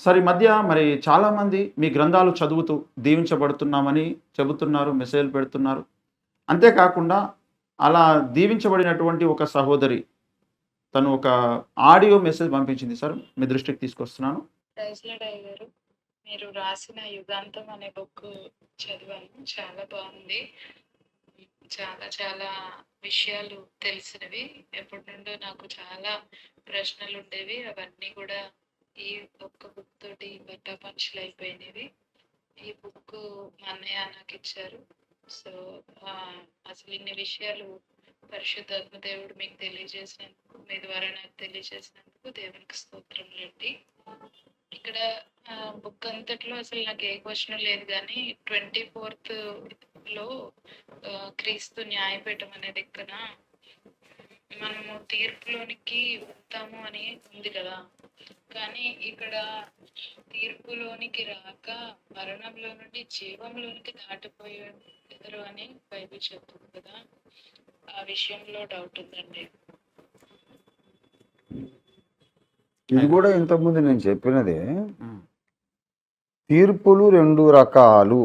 Sir ఈ మధ్య మరి చాలామంది మీ గ్రంథాలు చదువుతూ దీవించబడుతున్నామని చెబుతున్నారు మెసేజ్లు పెడుతున్నారు. అంతేకాకుండా అలా దీవించబడినటువంటి ఒక సహోదరి తను ఒక ఆడియో మెసేజ్ పంపించింది సార్ మీ దృష్టికి తీసుకొస్తున్నాను. ప్రైజ్లాడ్ అయ్యారు మీరు రాసిన యుగాంతం అనే బుక్ చదివాను. చాలా బాగుంది. చాలా చాలా విషయాలు తెలిసినవి. ఎప్పటి నుండో నాకు చాలా ప్రశ్నలు ఉండేవి. అవన్నీ కూడా ఈ ఒక్క బుక్ తోటి బట్ట పంచులు అయిపోయినవి. ఈ బుక్ మా అన్నయ్య నాకు ఇచ్చారు. సో అసలు ఇన్ని విషయాలు పరిశుద్ధాత్మ దేవుడు మీకు తెలియజేసినందుకు మీ ద్వారా నాకు తెలియజేసినందుకు దేవునికి స్తోత్రములండి ఇక్కడ బుక్ అంతట్లో అసలు నాకు ఏ క్వశ్చన్ లేదు కానీ ట్వంటీ ఫోర్త్లో క్రీస్తు న్యాయపీఠం అనేది ఇక్కడ మనము తీర్పులోనికి ఉంటాము అని ఉంది కదా. కానీ ఇక్కడ తీర్పులోనికి రాక మరణంలో నుండి జీవంలోనికి దాటిపోయారు అని బైబిల్ చెప్తుంది కదా. ఆ విషయంలో డౌట్ ఉందండి. ఇది కూడా ఇంతకుముందు నేను చెప్పినదే. తీర్పులు రెండు రకాలు.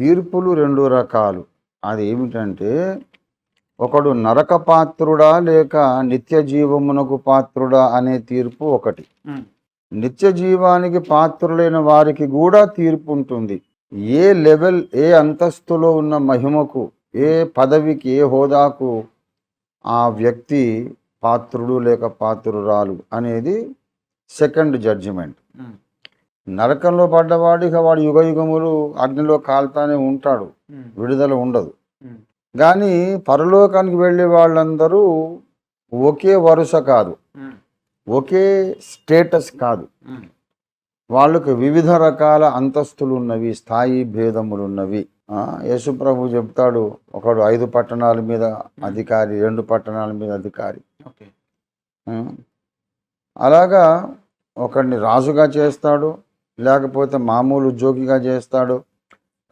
తీర్పులు రెండు రకాలు. అది ఏమిటంటే ఒకడు నరక పాత్రుడా లేక నిత్య జీవమునకు పాత్రుడా అనే తీర్పు ఒకటి. నిత్య జీవానికి పాత్రులైన వారికి కూడా తీర్పు ఉంటుంది. ఏ లెవెల్ ఏ అంతస్తులో ఉన్న మహిమకు ఏ పదవికి ఏ హోదాకు ఆ వ్యక్తి పాత్రుడు లేక పాత్రురాలు అనేది సెకండ్ జడ్జిమెంట్. నరకంలో పడ్డవాడికి వాడు యుగ యుగములు అగ్నిలో కాలుతానే ఉంటాడు. విడుదల ఉండదు. కానీ పరలోకానికి వెళ్ళే వాళ్ళందరూ ఒకే వరుస కాదు. ఒకే స్టేటస్ కాదు. వాళ్ళకు వివిధ రకాల అంతస్తులు ఉన్నవి స్థాయి భేదములు ఉన్నవి యేసుప్రభు చెప్తాడు ఒకడు ఐదు పట్టణాల మీద అధికారి రెండు పట్టణాల మీద అధికారి. అలాగా ఒకడిని రాజుగా చేస్తాడు లేకపోతే మామూలు ఉద్యోగిగా చేస్తాడు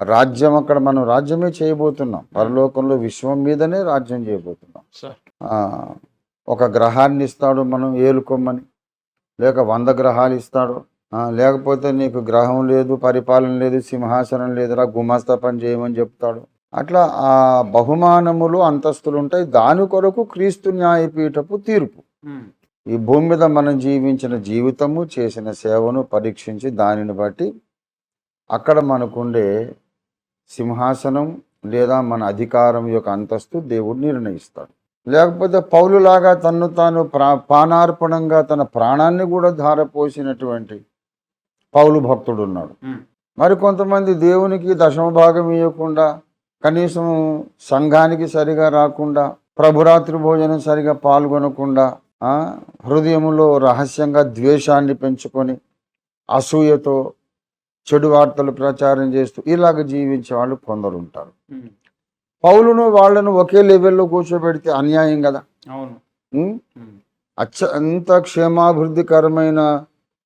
రాజ్యం అక్కడ మనం రాజ్యమే చేయబోతున్నాం. పరలోకంలో విశ్వం మీదనే రాజ్యం చేయబోతున్నాం. ఒక గ్రహాన్ని ఇస్తాడు మనం ఏలుకోమని. లేక వంద గ్రహాలు ఇస్తాడు. లేకపోతే నీకు గ్రహం లేదు పరిపాలన లేదు సింహాసనం లేదురా గుమాస్తా పని చేయమని చెప్తాడు. అట్లా ఆ బహుమానములు అంతస్తులు ఉంటాయి దాని కొరకు క్రీస్తు న్యాయపీఠపు తీర్పు. ఈ భూమి మీద మనం జీవించిన జీవితము చేసిన సేవను పరీక్షించి దానిని బట్టి అక్కడ మనకుండే సింహాసనం లేదా మన అధికారం యొక్క అంతస్తు దేవుడు నిర్ణయిస్తాడు. లేకపోతే పౌలులాగా తన్ను తాను ప్రా పానార్పణంగా తన ప్రాణాన్ని కూడా ధారపోసినటువంటి పౌలు భక్తుడు ఉన్నాడు మరి కొంతమంది దేవునికి దశమ భాగం ఇవ్వకుండా కనీసం సంఘానికి సరిగా రాకుండా ప్రభురాత్రి భోజనం సరిగా పాల్గొనకుండా ఆ, హృదయములో రహస్యంగా ద్వేషాన్ని పెంచుకొని అసూయతో చెడు వార్తలు ప్రచారం చేస్తూ ఇలాగ జీవించే వాళ్ళు కొందరు ఉంటారు. పౌలును వాళ్ళను ఒకే లెవెల్లో కూర్చోబెడితే అన్యాయం కదా? అవును. ఉం? ఉమ్, అచ్చ అంత క్షేమాభివృద్ధికరమైన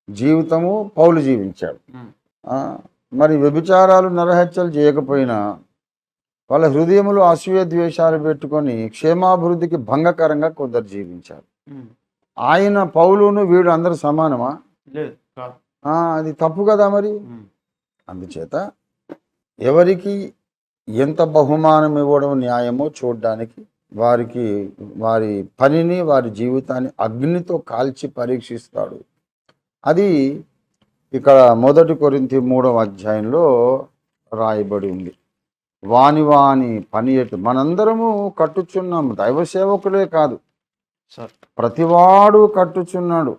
జీవితము పౌలు జీవించాడు. మరి వ్యభిచారాలు నరహత్యలు చేయకపోయినా వాళ్ళ హృదయములో అసూయ ద్వేషాలు పెట్టుకొని క్షేమాభివృద్ధికి భంగకరంగా కొందరు జీవించారు. ఆయన పౌలును వీడు అందరు సమానమా? అది తప్పు కదా మరి? అందుచేత ఎవరికి ఎంత బహుమానం ఇవ్వడం న్యాయమో చూడడానికి వారికి వారి పనిని వారి జీవితాన్ని అగ్నితో కాల్చి పరీక్షిస్తాడు. అది ఇక్కడ మొదటి కొరింతి మూడవ అధ్యాయంలో రాయబడి ఉంది. వాని వాని పని ఎటు మనందరము కట్టుచున్నాము. దైవ సేవకులే కాదు. ప్రతివాడు కట్టుచున్నాడు.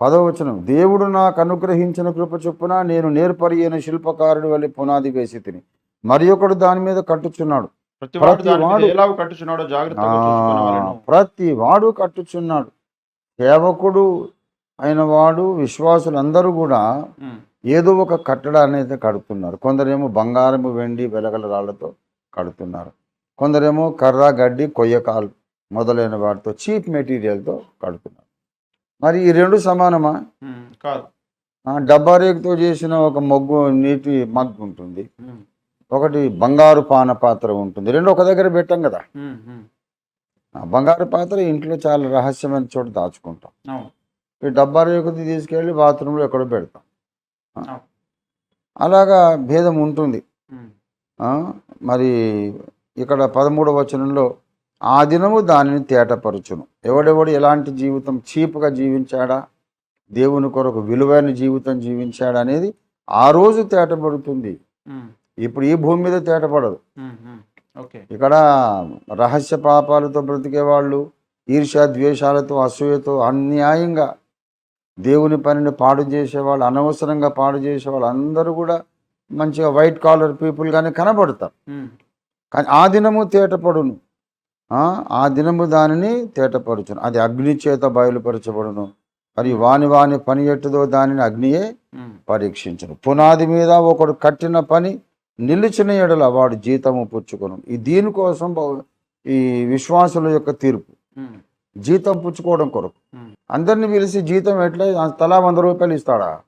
పదవచనం దేవుడు నాకు అనుగ్రహించిన కృప చొప్పున నేను నేర్పరియైన శిల్పకారుడి వల్ల పునాది వేసి తిని మరి ఒకడు దాని మీద కట్టుచున్నాడు. ప్రతి వాడు కట్టుచున్నాడో సేవకుడు అయిన వాడు విశ్వాసులందరూ కూడా ఏదో ఒక కట్టడాన్ని అయితే కడుతున్నారు. కొందరేమో బంగారము వెండి వెలగల రాళ్ళతో కడుతున్నారు. కొందరేమో కర్ర గడ్డి కొయ్యకాలు మొదలైన వాటితో చీప్ మెటీరియల్తో కడుతున్నారు. మరి ఈ రెండు సమానమా? కాదు. డబ్బా రేకుతో చేసిన ఒక మొగ్గు నీటి మగ్గు ఉంటుంది. ఒకటి బంగారు పాన పాత్ర ఉంటుంది. రెండు ఒక దగ్గర పెట్టాం కదా. బంగారు పాత్ర ఇంట్లో చాలా రహస్యమైన చోట దాచుకుంటాం. ఈ డబ్బా రేకుది తీసుకెళ్ళి బాత్రూంలో ఎక్కడో పెడతాం. అలాగా భేదం ఉంటుంది. మరి ఇక్కడ పదమూడవ వచనంలో ఆ దినము దానిని తేటపరచును. ఎవడెవడు ఎలాంటి జీవితం చీపుగా జీవించాడా? దేవుని కొరకు విలువైన జీవితం జీవించాడా అనేది ఆ రోజు తేటపడుతుంది. ఇప్పుడు ఈ భూమి మీద తేటపడదు. ఇక్కడ రహస్య పాపాలతో బ్రతికే వాళ్ళు ఈర్ష్య ద్వేషాలతో అసూయతో అన్యాయంగా దేవుని పనిని పాడు చేసేవాళ్ళు అనవసరంగా పాడు చేసేవాళ్ళు అందరూ కూడా మంచిగా వైట్ కాలర్ పీపుల్గానే కనబడతారు. ఉమ్, కానీ ఆ దినము తేటపడును. ఆ, దినము దానిని తేటపరచును. అది అగ్ని చేత బయలుపరచబడును. మరి వాని వాని పని ఎట్టుదో దానిని అగ్నియే పరీక్షించను. పునాది మీద ఒకడు కట్టిన పని నిలిచిన ఎడల వాడు జీతము పుచ్చుకొను. ఈ దీనికోసం ఈ విశ్వాసుల యొక్క తీర్పు. జీతం పుచ్చుకోవడం కొరకు. అందరిని పిలిచి జీతం ఎట్లా తలా వంద రూపాయలు ఇస్తాడా.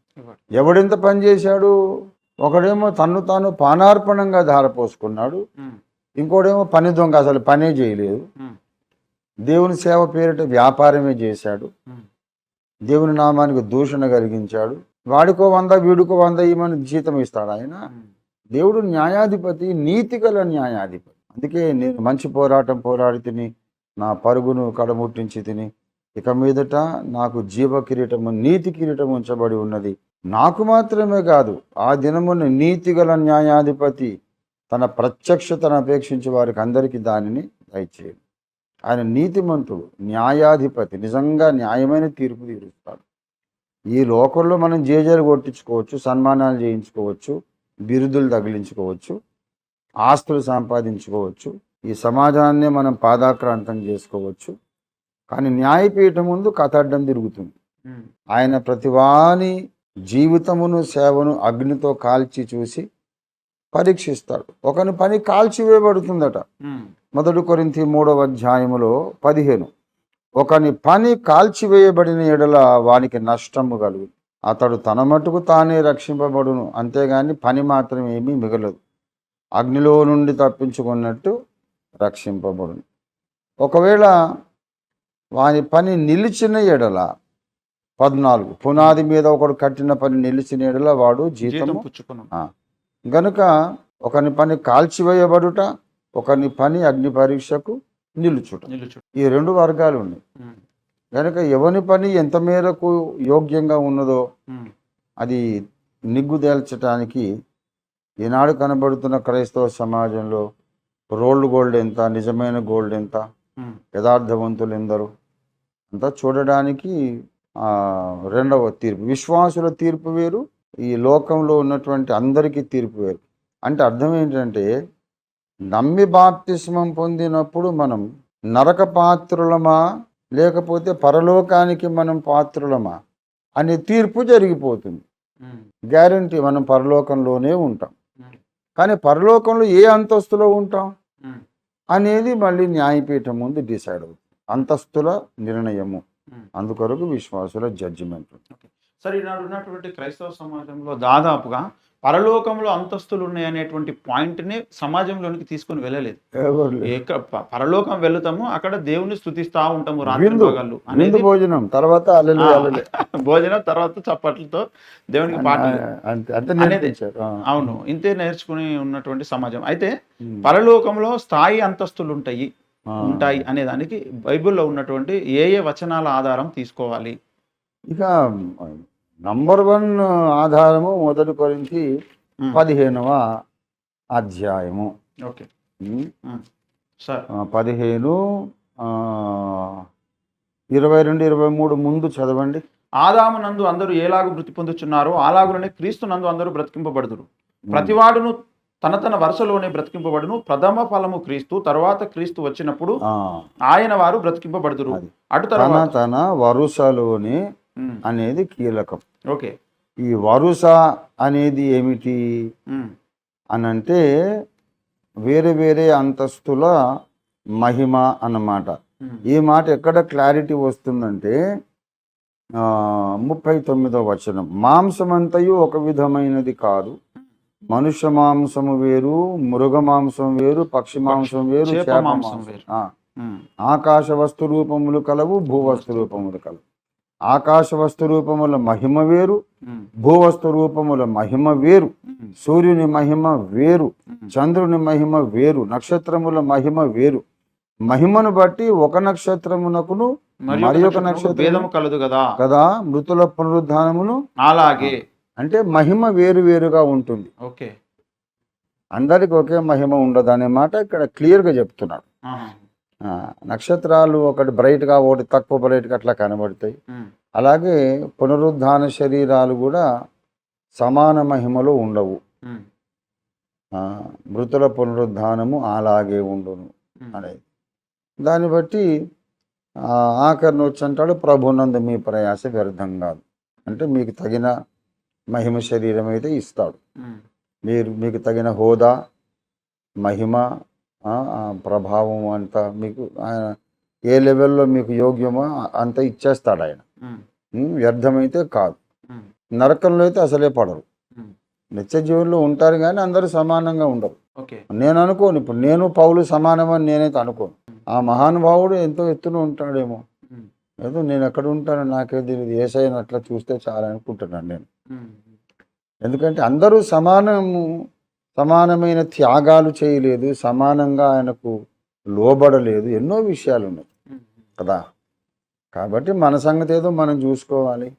ఎవడెంత పని చేశాడు? ఒకడేమో తన్ను తాను పానార్పణంగా ధారపోసుకున్నాడు. ఉమ్, ఇంకోడేమో పని దొంగ అసలు పనే చేయలేదు. దేవుని సేవ పేరిట వ్యాపారమే చేశాడు. దేవుని నామానికి దూషణ కలిగించాడు. వాడికో వంద వీడికో వంద ఇమని జీతం ఇస్తాడు ఆయన. దేవుడు న్యాయాధిపతి నీతి గల న్యాయాధిపతి. అందుకే నేను మంచి పోరాటం పోరాడి తిని నా పరుగును కడముట్టించి తిని ఇక మీదట నాకు జీవ కిరీటము నీతి కిరీటం ఉంచబడి ఉన్నది. నాకు మాత్రమే కాదు ఆ దినమున నీతి గల న్యాయాధిపతి తన ప్రత్యక్షతను అపేక్షించే వారికి అందరికీ దానిని దయచేయడు ఆయన నీతిమంతుడు న్యాయాధిపతి నిజంగా న్యాయమైన తీర్పు తీరుస్తాడు. ఈ లోకంలో మనం జేజేలు కొట్టించుకోవచ్చు సన్మానాలు చేయించుకోవచ్చు బిరుదులు తగిలించుకోవచ్చు ఆస్తులు సంపాదించుకోవచ్చు ఈ సమాజాన్నే మనం పాదాక్రాంతం చేసుకోవచ్చు. కానీ న్యాయపీఠం ముందు కథడ్డం తిరుగుతుంది. ఆయన ప్రతివాని జీవితమును సేవను అగ్నితో కాల్చి చూసి పరీక్షిస్తాడు. ఒకని పని కాల్చివేయబడుతుందట. మొదటి కొరింథీ మూడవ అధ్యాయములో పదిహేను. ఒకని పని కాల్చివేయబడిన ఎడల వానికి నష్టము కలుగు. అతడు తన మటుకు తానే రక్షింపబడును. అంతేగాని పని మాత్రం ఏమీ మిగలదు. అగ్నిలో నుండి తప్పించుకున్నట్టు రక్షింపబడును. ఒకవేళ వాని పని నిలిచిన ఎడల పద్నాలుగు పునాది మీద ఒకడు కట్టిన పని నిలిచిన ఎడల వాడు జీతం జీతము పుచ్చుకున్నాం గనుక ఒకని పని కాల్చివేయబడుట ఒకని పని అగ్ని పరీక్షకు నిలుచుట. నిలుచు ఈ రెండు వర్గాలు ఉన్నాయి. కనుక ఎవని పని ఎంత మేరకు యోగ్యంగా ఉన్నదో అది నిగ్గుదేల్చడానికి ఈనాడు కనబడుతున్న క్రైస్తవ సమాజంలో రోల్డ్ గోల్డ్ ఎంత నిజమైన గోల్డ్ ఎంత యథార్థవంతులు ఎందరు అంతా చూడడానికి రెండవ తీర్పు. విశ్వాసుల తీర్పు వేరు ఈ లోకంలో ఉన్నటువంటి అందరికీ తీర్పు వేరు. అంటే అర్థం ఏంటంటే నమ్మి బాప్తిస్మం పొందినప్పుడు మనం నరక పాత్రులమా లేకపోతే పరలోకానికి మనం పాత్రులమా అనే తీర్పు జరిగిపోతుంది. గ్యారంటీ మనం పరలోకంలోనే ఉంటాం. కానీ పరలోకంలో ఏ అంతస్తులో ఉంటాం? అనేది మళ్ళీ న్యాయపీఠం ముందు డిసైడ్ అవుతుంది. అంతస్తుల నిర్ణయము. అందుకొరకు విశ్వాసుల జడ్జిమెంట్ సరే ఈనాడు ఉన్నటువంటి క్రైస్తవ సమాజంలో దాదాపుగా పరలోకంలో అంతస్తులు ఉన్నాయనేటువంటి పాయింట్ని సమాజంలోనికి తీసుకొని వెళ్ళలేదు పరలోకం వెళుతాము అక్కడ దేవుని స్థుతిస్తా ఉంటాము విందు అనేది భోజనం తర్వాత. భోజనం తర్వాత చప్పట్లతో దేవునికి ఆ. అవును ఇంతే నేర్చుకుని ఉన్నటువంటి సమాజం అయితే. పరలోకంలో స్థాయి అంతస్తులు ఉంటాయి. ఉంటాయి అనే దానికి బైబిల్లో ఉన్నటువంటి ఏ ఏ వచనాల ఆధారం తీసుకోవాలి ఇక నంబర్ వన్ ఆధారము మొదటి కొరించి పదిహేనవ అధ్యాయము. ఓకే. పదిహేను ఇరవై రెండు ఇరవై మూడు ముందు చదవండి. ఆదాము నందు అందరూ ఏలాగు మృతి పొందుచున్నారో అలాగులనే క్రీస్తు నందు అందరూ బ్రతికింపబడుదురు. ప్రతివాడును తన తన వరుసలోనే బ్రతికింపబడును. ప్రథమ ఫలము క్రీస్తు తర్వాత క్రీస్తు వచ్చినప్పుడు ఆయన వారు బ్రతికింపబడుదురు. అటు తన తన వరుసలోని అనేది కీలకం. ఓకే. ఈ వరుస అనేది ఏమిటి? అని అంటే వేరే వేరే అంతస్తుల మహిమ అన్నమాట. ఈ మాట ఎక్కడ క్లారిటీ వస్తుందంటే ముప్పై తొమ్మిదో వచనం. మాంసమంతయు ఒక విధమైనది కాదు. మనుష్య మాంసము వేరు మృగ మాంసం వేరు పక్షి మాంసం వేరు చేప మాంసం వేరు. ఆకాశ వస్తు రూపములు కలవు భూవస్తు రూపములు కలవు. ఆకాశ వస్తు రూపముల మహిమ వేరు భూవస్తు రూపముల మహిమ వేరు సూర్యుని మహిమ వేరు చంద్రుని మహిమ వేరు నక్షత్రముల మహిమ వేరు. మహిమను బట్టి ఒక నక్షత్రమునకును మరి ఒక భేదము కలదు కదా. కదా మృతుల పునరుద్ధానమును అలాగే. అంటే మహిమ వేరు వేరుగా ఉంటుంది. ఓకే. అందరికి ఒకే మహిమ ఉండదు అనే మాట ఇక్కడ క్లియర్గా చెప్తున్నాడు. ఆహా. ఆ, నక్షత్రాలు ఒకటి బ్రైట్గా ఒకటి తక్కువ బ్రైట్గా అట్లా కనబడతాయి. అలాగే పునరుద్ధాన శరీరాలు కూడా సమాన మహిమలో ఉండవు. మృతుల పునరుద్ధానము అలాగే ఉండును అనేది. దాన్ని బట్టి ఆఖరిని వచ్చి అంటాడు ప్రభునందు మీ ప్రయాస వ్యర్థం కాదు. అంటే మీకు తగిన మహిమ శరీరం అయితే ఇస్తాడు. మీరు మీకు తగిన హోదా మహిమ ప్రభావం అంతా మీకు ఆయన ఏ లెవెల్లో మీకు యోగ్యమో అంత ఇచ్చేస్తాడు ఆయన. వ్యర్థమైతే కాదు. నరకంలో అయితే అసలే పడరు. నిత్య జీవుల్లో ఉంటారు కానీ అందరూ సమానంగా ఉండరు. నేను అనుకోను ఇప్పుడు నేను పౌలు సమానమని నేనైతే అనుకోను. ఆ మహానుభావుడు ఎంతో ఎత్తున ఉంటాడేమో. ఏదో నేను ఎక్కడ ఉంటానో నాకే తెలియదు ఏసైనా అట్లా చూస్తే చాలా అనుకుంటున్నాను నేను. ఎందుకంటే అందరూ సమానము సమానమైన త్యాగాలు చేయలేదు సమానంగా ఆయనకు లోబడలేదు ఎన్నో విషయాలు ఉన్నాయి కదా? కాబట్టి మన సంగతి ఏదో మనం చూసుకోవాలి.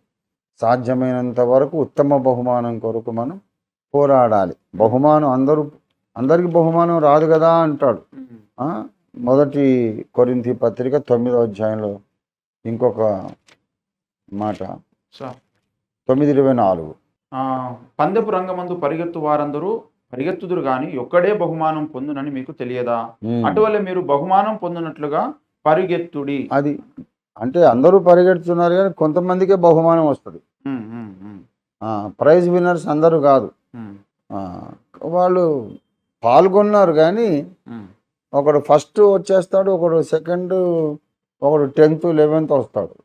సాధ్యమైనంత వరకు ఉత్తమ బహుమానం కొరకు మనం పోరాడాలి. బహుమానం అందరూ అందరికి బహుమానం రాదు కదా అంటాడు? మొదటి కొరింథీ పత్రిక తొమ్మిదో అధ్యాయంలో ఇంకొక మాట. తొమ్మిది ఇరవై నాలుగు. పందెపు రంగమందు పరిగెత్తు వారందరూ పరిగెత్తుదురు గాని ఒక్కడే బహుమానం పొందునని మీకు తెలియదా. అటువల్ల మీరు బహుమానం పొందినట్లుగా పరిగెత్తుడి. అది అంటే అందరూ పరిగెడుతున్నారు కానీ కొంతమందికే బహుమానం వస్తుంది. ప్రైజ్ విన్నర్స్ అందరూ కాదు. వాళ్ళు పాల్గొన్నారు కానీ ఒకడు ఫస్ట్ వచ్చేస్తాడు ఒకడు సెకండ్ ఒకడు టెన్త్ లెవెన్త్ వస్తాడు.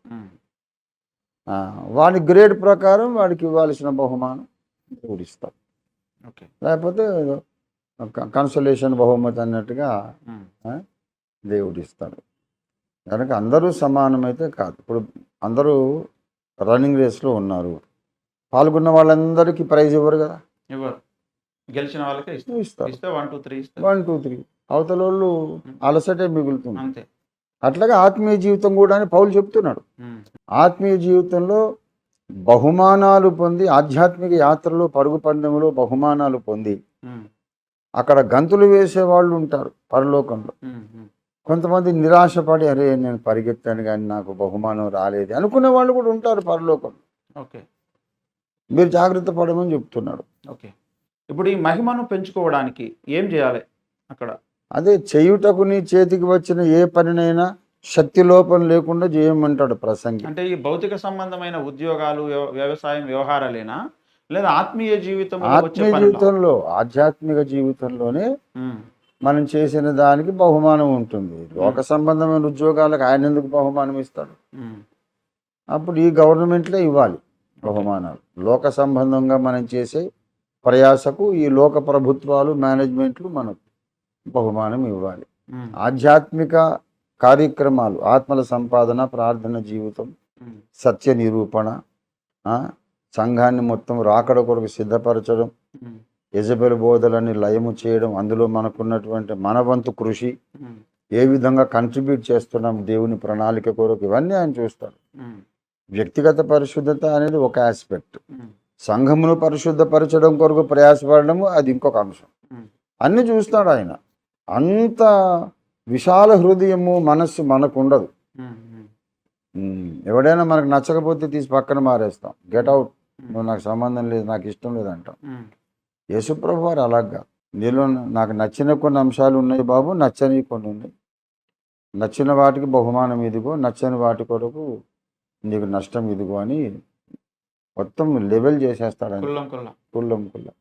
వాడి గ్రేడ్ ప్రకారం వాడికి ఇవ్వాల్సిన బహుమానం ఓకే లేకపోతే కన్సలేషన్ బహుమతి అన్నట్టుగా దేవుడు ఇస్తాడు. కనుక అందరూ సమానమైతే కాదు. ఇప్పుడు అందరూ రన్నింగ్ రేస్లో ఉన్నారు. పాల్గొన్న వాళ్ళందరికీ ప్రైజ్ ఇవ్వరు కదా? ఇవ్వరు. గెలిచిన వాళ్ళకే ఇస్తారు. ఇస్తారు. ఇస్తే one two three one two three అవతల వాళ్ళు అలసటే మిగులుతుంది. అంతే. అట్లాగే ఆత్మీయ జీవితం కూడా అని పౌలు చెప్తున్నాడు. ఆత్మీయ జీవితంలో బహుమానాలు పొంది ఆధ్యాత్మిక యాత్రలో పరుగు పందెంలో బహుమానాలు పొంది అక్కడ గంతులు వేసే వాళ్ళు ఉంటారు పరలోకంలో. కొంతమంది నిరాశపడి అరే నేను పరిగెత్తాను కానీ నాకు బహుమానం రాలేదు అనుకునే వాళ్ళు కూడా ఉంటారు పరలోకంలో ఓకే. మీరు జాగ్రత్త పడమని చెప్తున్నాడు. ఓకే. ఇప్పుడు ఈ మహిమను పెంచుకోవడానికి ఏం చేయాలి అక్కడ? అదే చేయుటకు నీ చేతికి వచ్చిన ఏ పనినైనా శక్తి లోపం లేకుండా చేయమంటాడు ప్రసంగి. అంటే ఈ భౌతిక సంబంధమైన ఉద్యోగాలు వ్యవ- వ్యవసాయం వ్యవహారాలేనా? లేదా ఆత్మీయ వచ్చే ఆత్మీయ? జీవితంలో ఆధ్యాత్మిక జీవితంలోనే మనం చేసిన దానికి బహుమానం ఉంటుంది. లోక సంబంధమైన ఉద్యోగాలకు ఆయన ఎందుకు బహుమానం ఇస్తాడు? అప్పుడు ఈ గవర్నమెంట్లే ఇవ్వాలి బహుమానాలు. లోక సంబంధంగా మనం చేసే ప్రయాసకు ఈ లోక ప్రభుత్వాలు మేనేజ్మెంట్లు మనకు బహుమానం ఇవ్వాలి. ఆధ్యాత్మిక కార్యక్రమాలు ఆత్మల సంపాదన ప్రార్థన జీవితం సత్య నిరూపణ సంఘాన్ని మొత్తం రాకడ కొరకు సిద్ధపరచడం యజబెల్ బోధలని లయము చేయడం అందులో మనకున్నటువంటి మనవంతు కృషి ఏ విధంగా కంట్రిబ్యూట్ చేస్తున్నాం దేవుని ప్రణాళిక కొరకు ఇవన్నీ ఆయన చూస్తాడు. ఉమ్, వ్యక్తిగత పరిశుద్ధత అనేది ఒక ఆస్పెక్ట్ సంఘమును పరిశుద్ధపరచడం కొరకు ప్రయాసపడము అది ఇంకొక అంశం. అన్ని చూస్తాడు ఆయన. అంత విశాల హృదయము మనస్సు మనకు ఉండదు ఎవడైనా మనకు నచ్చకపోతే తీసి పక్కన మారేస్తాం. గెట్ అవుట్ నువ్వు నాకు సంబంధం లేదు నాకు ఇష్టం లేదు అంటాం. ఉమ్, యేసుప్రభు వారు అలాగా నీలో నాకు నచ్చిన కొన్ని అంశాలు ఉన్నాయి బాబు నచ్చని కొన్ని ఉన్నాయి. నచ్చిన వాటికి బహుమానం ఇదిగో నచ్చని వాటి కొరకు నీకు నష్టం ఇదిగో అని మొత్తం లెవెల్ చేసేస్తాడు కుల్లం కుల్లం.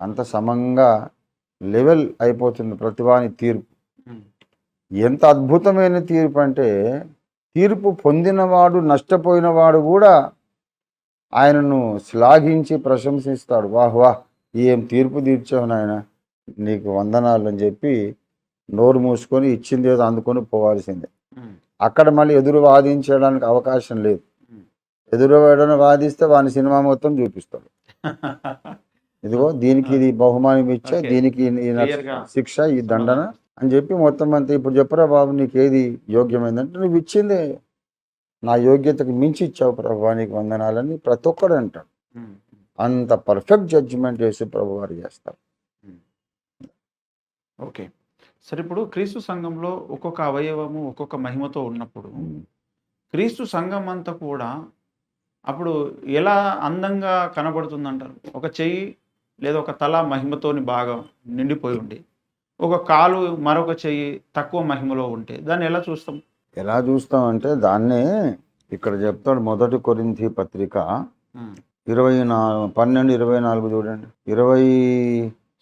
అంత సమంగా లెవెల్ అయిపోతుంది ప్రతివాని తీర్పు. ఎంత అద్భుతమైన తీర్పు అంటే తీర్పు పొందినవాడు నష్టపోయినవాడు కూడా ఆయనను శ్లాఘించి ప్రశంసిస్తాడు. వాహ్ వాహ్ ఏం తీర్పు తీర్చావు నాయన నీకు వందనాలు అని చెప్పి నోరు మూసుకొని ఇచ్చింది ఏదో అందుకొని పోవాల్సిందే. అక్కడ మళ్ళీ ఎదురు వాదించడానికి అవకాశం లేదు. ఎదురు వాడని వాదిస్తే వాని సినిమా మొత్తం చూపిస్తాడు. ఇదిగో దీనికి ఇది బహుమానం ఇచ్చా. దీనికి. శిక్ష ఈ దండన అని చెప్పి మొత్తం అంతా ఇప్పుడు చెప్పరా బాబు నీకు ఏది యోగ్యమైందంటే నువ్వు ఇచ్చిందే. నా యోగ్యతకు మించి ఇచ్చావు ప్రభు నీకు వందనాలని ప్రతి ఒక్కడు అంటాడు. అంత పర్ఫెక్ట్ జడ్జిమెంట్ వేసి ప్రభు వారు చేస్తారు. ఓకే. సరే ఇప్పుడు క్రీస్తు సంఘంలో ఒక్కొక్క అవయవము ఒక్కొక్క మహిమతో ఉన్నప్పుడు క్రీస్తు సంఘం అంతా కూడా అప్పుడు ఎలా అందంగా కనబడుతుందంటారు? ఒక చెయ్యి లేదా ఒక తల మహిమతోని బాగా నిండిపోయి ఉండి ఒక కాలు మరొక చెయ్యి తక్కువ మహిమలో ఉంటే దాన్ని ఎలా చూస్తాం? ఎలా చూస్తామంటే దాన్నే ఇక్కడ చెప్తాడు మొదటి కొరింథీ పత్రిక. ఇరవై నాలుగు పన్నెండు ఇరవై నాలుగు చూడండి. ఇరవై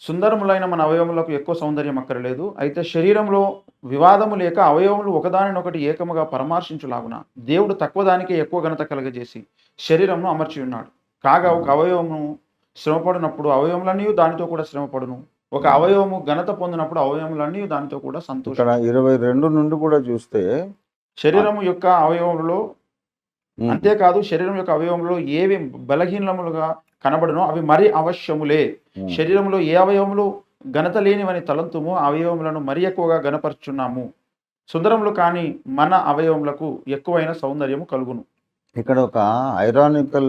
సుందరములైన మన అవయవములకు ఎక్కువ సౌందర్యం అక్కర్లేదు అయితే శరీరంలో వివాదము లేక అవయవములు ఒకదానినొకటి ఏకముగా పరామర్శించులాగున దేవుడు తక్కువ దానికే ఎక్కువ ఘనత కలగజేసి శరీరంను అమర్చి ఉన్నాడు కాగా ఒక అవయవము శ్రమపడినప్పుడు అవయవములన్నీ దానితో కూడా శ్రమపడును. ఒక అవయవము ఘనత పొందినప్పుడు అవయవములన్నీ దానితో కూడా సంతోషం. ఇరవై రెండు నుండి కూడా చూస్తే శరీరము యొక్క అవయవములో ఉమ్, అంతేకాదు శరీరం యొక్క అవయవములో ఏవి బలహీనములుగా కనబడునో అవి మరి అవశ్యములే. శరీరంలో ఏ అవయవములు ఘనత లేనివని తలంతుము అవయవములను మరి ఎక్కువగా గనపరుచున్నాము సుందరములు కాని మన అవయవములకు ఎక్కువైన సౌందర్యము కలుగును. ఇక్కడ ఒక ఐరానికల్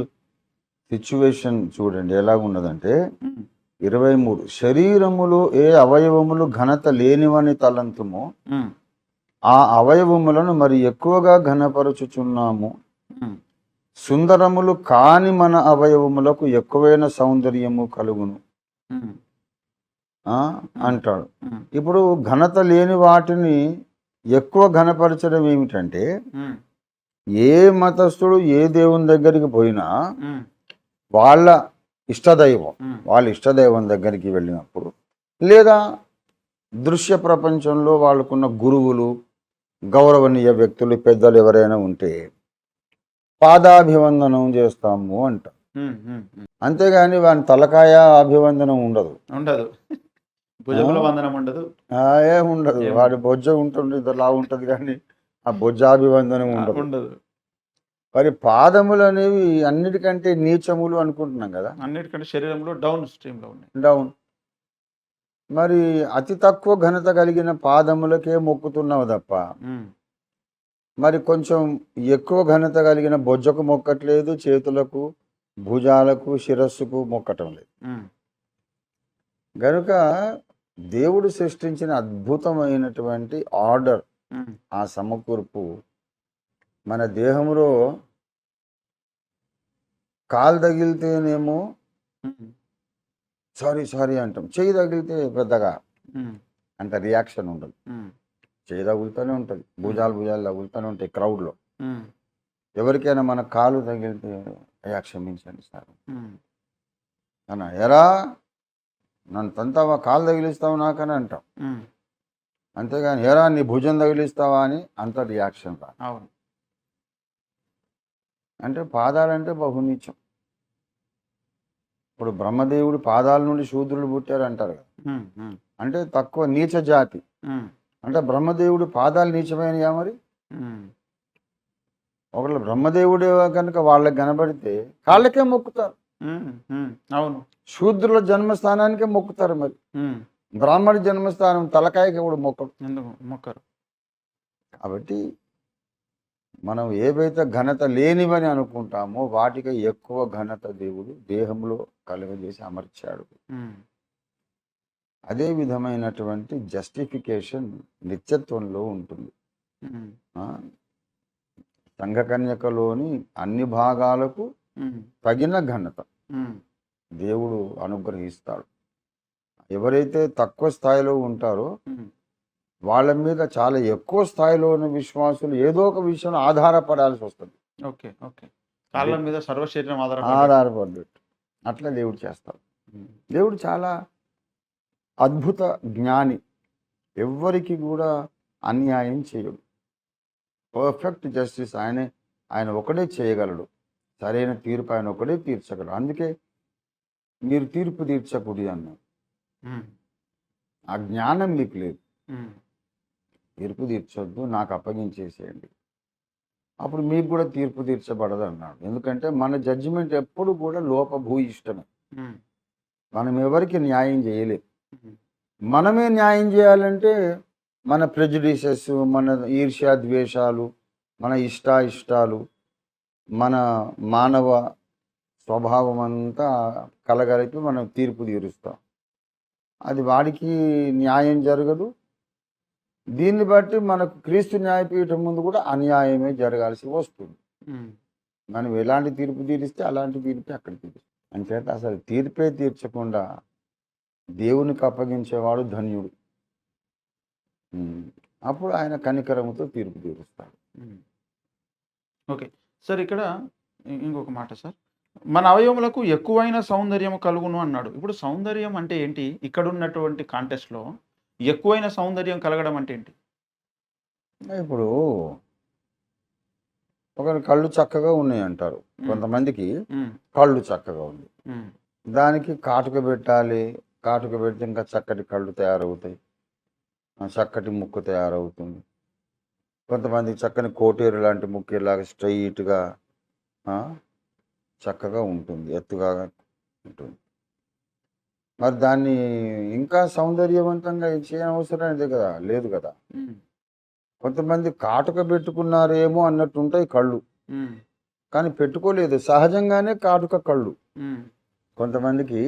సిచ్యువేషన్ చూడండి ఎలా ఉన్నదంటే ఉమ్, ఇరవై మూడు శరీరములో ఏ అవయవములు ఘనత లేనివని తలంతుమో ఆ అవయవములను మరి ఎక్కువగా ఘనపరచుచున్నాము. సుందరములు కాని మన అవయవములకు ఎక్కువైన సౌందర్యము కలుగును. అంటాడు. ఇప్పుడు ఘనత లేని వాటిని ఎక్కువ ఘనపరచడం ఏమిటంటే ఏ మతస్థుడు ఏ దేవుని దగ్గరికి పోయినా వాళ్ళ ఇష్టదైవం వాళ్ళ ఇష్టదైవం దగ్గరికి వెళ్ళినప్పుడు లేదా దృశ్య ప్రపంచంలో వాళ్ళకున్న గురువులు గౌరవనీయ వ్యక్తులు పెద్దలు ఎవరైనా ఉంటే పాదాభివందనం చేస్తాము అంట. అంతేగాని వాని తలకాయ అభివందనం ఉండదు. ఉండదు? వందనం ఉండదు. ఏం ఉండదు. వాడి బొజ్జ ఉంటుంది ఇదిలా ఉంటుంది కానీ ఆ బొజ్జాభివందనం ఉండదు. ఉండదు. మరి పాదములు అనేవి అన్నిటికంటే నీచములు అనుకుంటున్నాం కదా. అన్నిటికంటే శరీరంలో డౌన్ స్ట్రీమ్లో ఉన్నాయి. డౌన్. మరి అతి తక్కువ ఘనత కలిగిన పాదములకే మొక్కుతున్నావు తప్ప. మరి కొంచెం ఎక్కువ ఘనత కలిగిన బొజ్జకు మొక్కట్లేదు చేతులకు భుజాలకు శిరస్సుకు మొక్కటం లేదు. గనుక దేవుడు సృష్టించిన అద్భుతమైనటువంటి ఆర్డర్ ఆ సమకూర్పు మన దేహంలో కాలు తగిలితేనేమో సారీ సారీ అంటాం. చెయ్యి తగిలితే పెద్దగా అంత రియాక్షన్ ఉండదు. చేయి తగులుతూనే ఉంటుంది. భుజాలు భుజాలు తగులుతూనే ఉంటాయి క్రౌడ్లో. ఎవరికైనా మన కాలు తగిలితే అయ్యా క్షమించండి సార్. అన్న ఎరా? నన్ను తంతావా? కాలు తగిలిస్తావు నాకని అంటాం. అంతేగాని ఎరా నీ భుజం తగిలిస్తావా అని అంత రియాక్షన్ రా అవును. అంటే పాదాలంటే బహునీచం. ఇప్పుడు బ్రహ్మదేవుడు పాదాల నుండి శూద్రులు పుట్టారు అంటారు కదా అంటే తక్కువ నీచ జాతి. అంటే బ్రహ్మదేవుడు పాదాలు నీచమైనయా మరి? ఒకళ్ళు బ్రహ్మదేవుడే కనుక వాళ్ళకి కనబడితే కాళ్ళకే మొక్కుతారు. అవును. శూద్రుల జన్మస్థానానికే మొక్కుతారు మరి. ఉమ్, బ్రాహ్మడి జన్మస్థానం తలకాయకి కూడా ఎందుకు? మొక్కరు. కాబట్టి మనం ఏవైతే ఘనత లేనివని అనుకుంటామో వాటికి ఎక్కువ ఘనత దేవుడు దేహంలో కలుగజేసి అమర్చాడు. అదే విధమైనటువంటి జస్టిఫికేషన్ నిత్యత్వంలో ఉంటుంది? సంఘకన్యకలోని అన్ని భాగాలకు తగిన ఘనత దేవుడు అనుగ్రహిస్తాడు. ఎవరైతే తక్కువ స్థాయిలో ఉంటారో వాళ్ళ మీద చాలా ఎక్కువ స్థాయిలో ఉన్న విశ్వాసులు ఏదో ఒక విషయంలో ఆధారపడాల్సి వస్తుంది. Okay okay. కాళ్ళ మీద సర్వ శరీరం ఆధారపడి ఆధారపడ్డట్టు అట్లా దేవుడు చేస్తాడు. దేవుడు చాలా అద్భుత జ్ఞాని. ఎవ్వరికి కూడా అన్యాయం చేయడు. పర్ఫెక్ట్ జస్టిస్ ఆయనే ఆయన ఒకడే చేయగలడు. సరైన తీర్పు ఆయన ఒకడే తీర్చగలడు. అందుకే మీరు తీర్పు తీర్చకూడదు అన్నాడు ఉమ్, ఆ జ్ఞానం మీకు లేదు. తీర్పు తీర్చొద్దు నాకు అప్పగించేసేయండి. అప్పుడు మీకు కూడా తీర్పు తీర్చబడదు అన్నాడు ఎందుకంటే మన జడ్జిమెంట్ ఎప్పుడు కూడా లోపభూయిష్టమే. మనం ఎవరికి న్యాయం చేయలేం ఉమ్, మనమే న్యాయం చేయాలంటే మన ప్రెజుడిసెస్ మన ఈర్ష్యా ద్వేషాలు మన ఇష్టాయిష్టాలు మన మానవ స్వభావం అంతా కలగలిపి మనం తీర్పు తీరుస్తాం. అది వాడికి న్యాయం జరగదు దీన్ని బట్టి మనకు క్రీస్తు న్యాయపీఠం ముందు కూడా అన్యాయమే జరగాల్సి వస్తుంది. మనం ఎలాంటి తీర్పు తీరిస్తే అలాంటి తీర్పే అక్కడ తీరుస్తాం అంచేత అసలు తీర్పే తీర్చకుండా దేవునికి అప్పగించేవాడు ధన్యుడు. అప్పుడు ఆయన కనికరముతో తీర్పు తీరుస్తాడు. ఓకే. సార్ ఇక్కడ ఇంకొక మాట సార్. మన అవయవములకు ఎక్కువైన సౌందర్యం కలుగును అన్నాడు. ఇప్పుడు సౌందర్యం అంటే ఏంటి? ఇక్కడ ఉన్నటువంటి కాంటెస్ట్లో ఎక్కువైన సౌందర్యం కలగడం అంటే ఏంటి? ఇప్పుడు ఒకరి కళ్ళు చక్కగా ఉన్నాయి అంటారు. కొంతమందికి కళ్ళు చక్కగా ఉంది. దానికి కాటుక పెట్టాలి. కాటుక పెడితే ఇంకా చక్కటి కళ్ళు తయారవుతాయి. చక్కటి ముక్కు తయారవుతుంది. కొంతమంది చక్కని కోటేరు లాంటి ముక్కు ఇలాగ స్ట్రైట్గా చక్కగా ఉంటుంది. ఎత్తుగా ఉంటుంది. మరి దాన్ని ఇంకా సౌందర్యవంతంగా చేయనవసరం కదా లేదు కదా. కొంతమంది కాటుక పెట్టుకున్నారేమో అన్నట్టు ఉంటాయి కళ్ళు. కానీ పెట్టుకోలేదు సహజంగానే కాటుక కళ్ళు. కొంతమందికి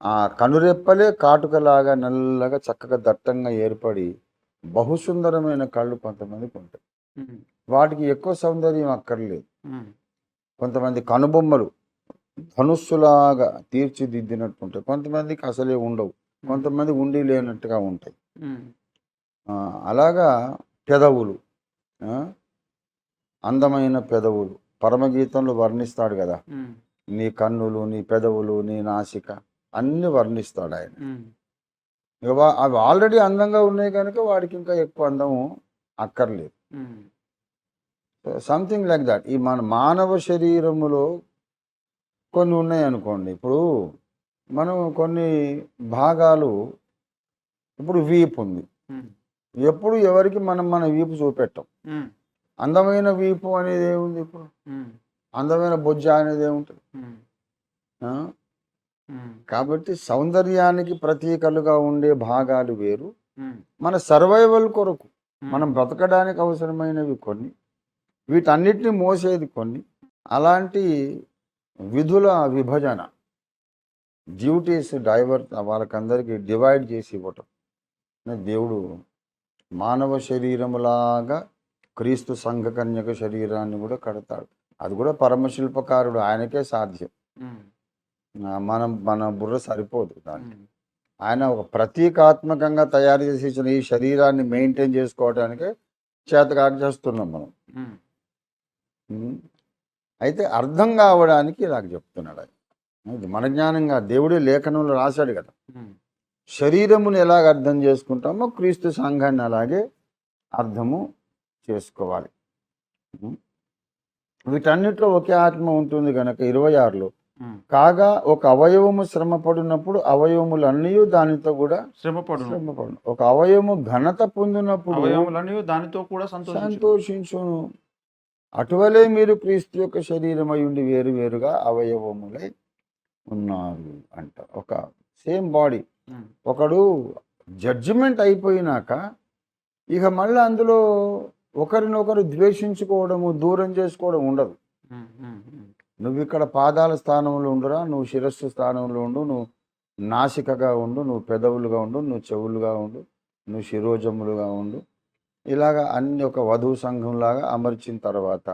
ఆ కనురెప్పలే కాటుకలాగా నల్లగా చక్కగా దట్టంగా ఏర్పడి బహుసుందరమైన కళ్ళు కొంతమందికి ఉంటాయి. వాటికి ఎక్కువ సౌందర్యం అక్కర్లేదు. కొంతమంది కనుబొమ్మలు ధనుస్సులాగా తీర్చిదిద్దినట్టు ఉంటాయి కొంతమందికి అసలే ఉండవు. కొంతమంది ఉండి లేనట్టుగా ఉంటాయి. అలాగా పెదవులు అందమైన పెదవులు. పరమగీతంలో వర్ణిస్తాడు కదా. నీ కన్నులు నీ పెదవులు నీ నాసిక అన్ని వర్ణిస్తాడు ఆయన. ఇక అవి ఆల్రెడీ అందంగా ఉన్నాయి కనుక వాడికి ఇంకా ఎక్కువ అందం అక్కర్లేదు. సంథింగ్ లైక్ దట్ ఈ మన మానవ శరీరములో కొన్ని ఉన్నాయి అనుకోండి. ఇప్పుడు మనం కొన్ని భాగాలు ఇప్పుడు వీపు ఉంది. ఎప్పుడు ఎవరికి మనం మన వీపు చూపెట్టాం. అందమైన వీపు అనేది ఏముంది ఇప్పుడు? అందమైన బొజ్జ అనేది ఏముంటుంది? కాబట్టి సౌందర్యానికి ప్రతీకలుగా ఉండే భాగాలు వేరు. మన సర్వైవల్ కొరకు మనం బ్రతకడానికి అవసరమైనవి కొన్ని. వీటన్నిటిని మోసేది కొన్ని. అలాంటి విధుల విభజన. డ్యూటీస్ డైవర్ వాళ్ళకందరికీ డివైడ్ చేసి ఇవ్వటం. దేవుడు మానవ శరీరములాగా క్రీస్తు సంఘకన్యక శరీరాన్ని కూడా కడతాడు. అది కూడా పరమశిల్పకారుడు ఆయనకే సాధ్యం. మనం మన బుర్ర సరిపోదు దానికి. ఆయన ఒక ప్రతీకాత్మకంగా తయారు చేసి ఇచ్చిన ఈ శరీరాన్ని మెయింటైన్ చేసుకోవడానికి చేతకాక చేస్తున్నాం మనం. అయితే అర్థం కావడానికి ఇలాగ చెప్తున్నాడు ఆయన. ఇది మన జ్ఞానంగా దేవుడే లేఖనంలో రాశాడు కదా. శరీరమును ఎలాగ అర్థం చేసుకుంటామో క్రీస్తు సంఘాన్ని అలాగే అర్థము చేసుకోవాలి. వీటన్నిటిలో ఒకే ఆత్మ ఉంటుంది కనుక ఇరవై ఆరులో. కాగా ఒక అవయవము శ్రమ పడినప్పుడు అవయవములన్నీ దానితో కూడా శ్రమపడును. శ్రమపడును. ఒక అవయవము ఘనత పొందినప్పుడు దానితో కూడా సంతోషించు సంతోషించును. అటువలే మీరు క్రీస్తు యొక్క శరీరమై ఉండి వేరు వేరుగా అవయవములై ఉన్నారు అంట. ఒక సేమ్ బాడీ. ఒకడు జడ్జిమెంట్ అయిపోయినాక ఇక మళ్ళీ అందులో ఒకరినొకరు ద్వేషించుకోవడము దూరం చేసుకోవడం ఉండదు. నువ్వు ఇక్కడ పాదాల స్థానంలో ఉండురా నువ్వు శిరస్సు స్థానంలో ఉండు నువ్వు నాసికగా ఉండు నువ్వు పెదవులుగా ఉండు నువ్వు చెవులుగా ఉండు నువ్వు శిరోజములుగా ఉండు ఇలాగా అన్ని ఒక వధువు సంఘంలాగా అమర్చిన తర్వాత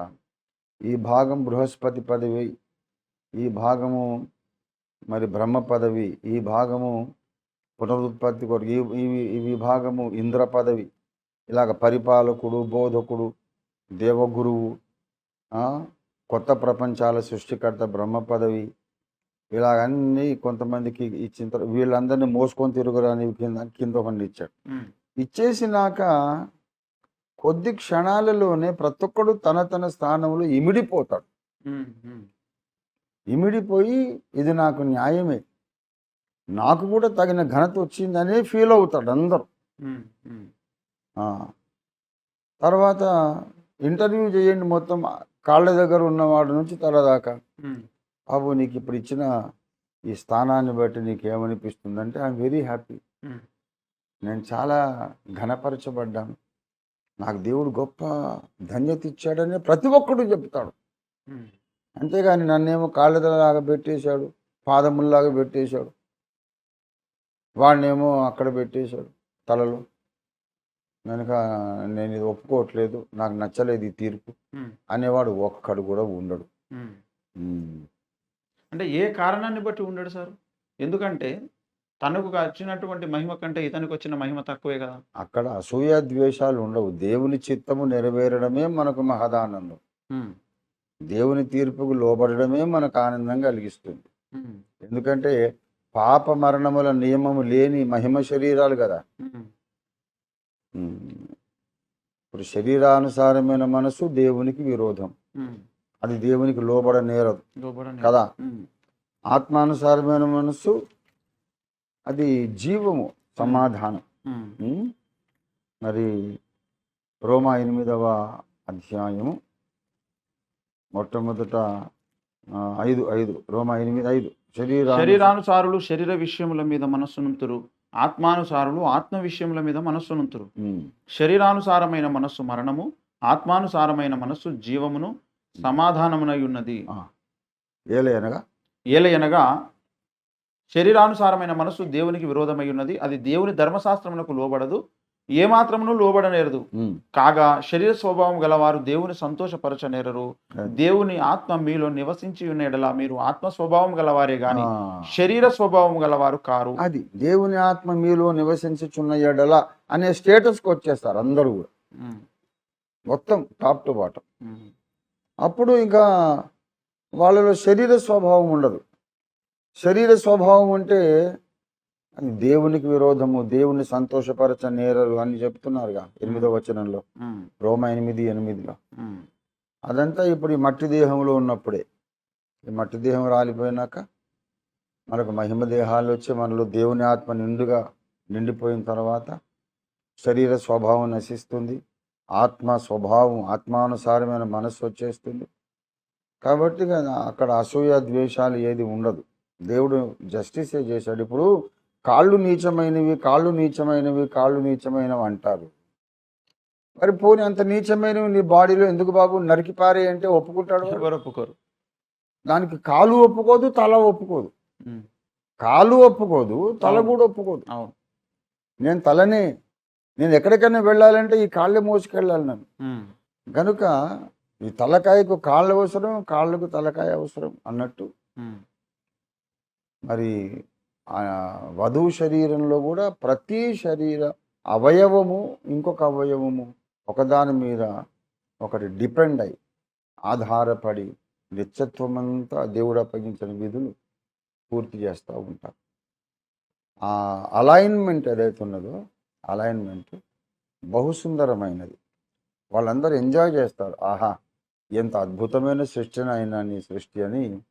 ఈ భాగం బృహస్పతి పదవి ఈ భాగము మరి బ్రహ్మ పదవి ఈ భాగము పునరుత్పత్తి కొరకు ఈ విభాగము ఇంద్ర పదవి ఇలాగ పరిపాలకుడు బోధకుడు దేవగురువు కొత్త ప్రపంచాల సృష్టికర్త బ్రహ్మ పదవి ఇలాగన్నీ కొంతమందికి ఇచ్చిన తర్వాత వీళ్ళందరినీ మోసుకొని తిరుగురాని కింద కింద ఒకరిని ఇచ్చాడు. ఇచ్చేసినాక కొద్ది క్షణాలలోనే ప్రతి ఒక్కడు తన తన స్థానంలో ఇమిడిపోతాడు. ఇమిడిపోయి ఇది నాకు న్యాయమే. నాకు కూడా తగిన ఘనత వచ్చిందనే ఫీల్ అవుతాడు అందరూ. తర్వాత ఇంటర్వ్యూ చేయండి మొత్తం కాళ్ళ దగ్గర ఉన్నవాడి నుంచి తల దాకా. ఉమ్, బాబు నీకు ఇప్పుడు ఇచ్చిన ఈ స్థానాన్ని బట్టి నీకు ఏమనిపిస్తుంది అంటే ఐఎమ్ వెరీ హ్యాపీ. నేను చాలా ఘనపరచబడ్డాను. నాకు దేవుడు గొప్ప ధన్యత ఇచ్చాడని ప్రతి ఒక్కడు చెప్తాడు. అంతేగాని నన్నేమో కాళ్ళలాగా పెట్టేశాడు పాదముల్లాగా పెట్టేశాడు వాడినేమో అక్కడ పెట్టేశాడు తలలో. కనుక నేను ఇది ఒప్పుకోవట్లేదు నాకు నచ్చలేదు ఈ తీర్పు అనేవాడు ఒక్కడు కూడా ఉండడు. అంటే ఏ కారణాన్ని బట్టి ఉండడు సార్? ఎందుకంటే తనకు వచ్చినటువంటి మహిమ కంటే ఇతనికి వచ్చిన మహిమ తక్కువే కదా. అక్కడ అసూయ ద్వేషాలు ఉండవు. దేవుని చిత్తము నెరవేరడమే మనకు మహదానందం. దేవుని తీర్పుకు లోబడడమే మనకు ఆనందం కలిగిస్తుంది. ఎందుకంటే పాప మరణముల నియమము లేని మహిమ శరీరాలు కదా. ఇప్పుడు శరీరానుసారమైన మనసు దేవునికి విరోధం. అది దేవునికి లోబడ నేరదు కదా. ఆత్మానుసారమైన మనస్సు అది జీవము సమాధానం. మరి రోమా ఎనిమిదవ అధ్యాయము మొట్టమొదట ఐదు ఐదు రోమా ఎనిమిది ఐదు. శరీరా శరీరానుసారులు శరీర విషయముల మీద మనస్సునుంతురు. ఆత్మానుసారులు ఆత్మ విషయముల మీద మనస్సునుంతురు. శరీరానుసారమైన మనస్సు మరణము ఆత్మానుసారమైన మనస్సు జీవమును సమాధానమునై ఉన్నది. ఆ. ఏలే అనగా ఏలయనగా శరీరానుసారమైన మనస్సు దేవునికి విరోధమై ఉన్నది. అది దేవుని ధర్మశాస్త్రమునకు లోబడదు. ఏమాత్రమును లోబడనేరదు. కాగా శరీర స్వభావం గలవారు దేవుని సంతోషపరచనేరరు. దేవుని ఆత్మ మీలో నివసించి ఉన్నడలా మీరు ఆత్మ స్వభావం గలవారే గాని. శరీర స్వభావం గలవారు కారు. అది దేవుని ఆత్మ మీలో నివసించుచున్న ఎడల అనే స్టేటస్కి వచ్చేస్తారు అందరూ కూడా. మొత్తం టాప్ టు బాటం. అప్పుడు ఇంకా వాళ్ళలో శరీర స్వభావం ఉండదు. శరీర స్వభావం అంటే అది దేవునికి విరోధము దేవుని సంతోషపరచ నేరలు అని చెప్తున్నారుగా ఎనిమిదో వచనంలో. రోమ ఎనిమిది ఎనిమిదిలో. అదంతా ఇప్పుడు ఈ మట్టి దేహంలో ఉన్నప్పుడే. ఈ మట్టి దేహం రాలిపోయినాక మనకు మహిమ దేహాలు వచ్చి మనలో దేవుని ఆత్మ నిండుగా నిండిపోయిన తర్వాత శరీర స్వభావం నశిస్తుంది. ఆత్మ స్వభావం ఆత్మానుసారమైన మనస్సు వచ్చేస్తుంది. కాబట్టి అక్కడ అసూయ ద్వేషాలు ఏది ఉండదు. దేవుడు జస్టిసే చేశాడు. ఇప్పుడు కాళ్ళు నీచమైనవి కాళ్ళు నీచమైనవి కాళ్ళు నీచమైనవి అంటారు. మరి పోనీ అంత నీచమైనవి నీ బాడీలో ఎందుకు బాబు? నరికి పారే అంటే ఒప్పుకుంటాడు ఒప్పుకోరు? దానికి కాలు ఒప్పుకోదు తల ఒప్పుకోదు. కాలు ఒప్పుకోదు తల. కూడా ఒప్పుకోదు. అవును. నేను తలనే నేను ఎక్కడికైనా వెళ్ళాలంటే ఈ కాళ్ళే మోసుకెళ్ళాలి నన్ను. కనుక ఈ తలకాయకు కాళ్ళు అవసరం కాళ్ళకు తలకాయ అవసరం అన్నట్టు మరి ఆ వధువు శరీరంలో కూడా ప్రతి శరీర అవయవము ఇంకొక అవయవము ఒకదాని మీద ఒకటి డిపెండ్ అయి ఆధారపడి నిత్యత్వమంతా దేవుడు అప్పగించిన విధులు పూర్తి చేస్తూ ఉంటారు. ఆ అలైన్మెంట్ ఏదైతే ఉన్నదో అలైన్మెంట్ బహుసుందరమైనది. వాళ్ళందరూ ఎంజాయ్ చేస్తారు. ఆహా ఎంత అద్భుతమైన సృష్టి అయినా నీ సృష్టి అని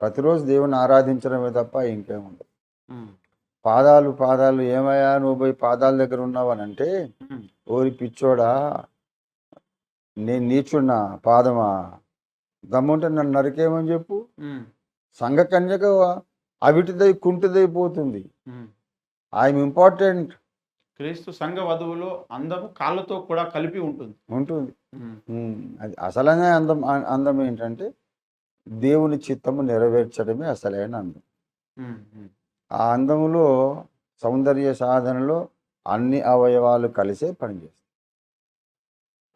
ప్రతిరోజు దేవుని ఆరాధించడమే తప్ప ఇంకేముండదు పాదాలు పాదాలు ఏమయ్యా నువ్వు పోయి పాదాల దగ్గర ఉన్నావనంటే ఓరి పిచ్చోడా నేను నీచున్నా పాదమా? దమ్ముంటే నన్ను నరికేమని చెప్పు. సంఘ కన్యక అవిటిదై కుంటిదై పోతుంది. ఉమ్. I'm important. క్రీస్తు సంఘ వధువులో అందము కాళ్ళతో కూడా కలిపి ఉంటుంది. ఉంటుంది. అది అసలైన అందం అందం ఏంటంటే దేవుని చిత్తము నెరవేర్చడమే అసలైన అందం. ఆ అందములో సౌందర్య సాధనలో అన్ని అవయవాలు కలిసే పనిచేస్తాయి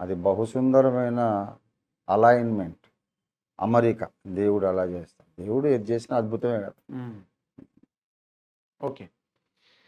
అది బహుసుందరమైన అలైన్మెంట్. అమరిక. దేవుడు అలా చేస్తాడు. దేవుడు ఏది చేసినా అద్భుతమే కదా. ఓకే.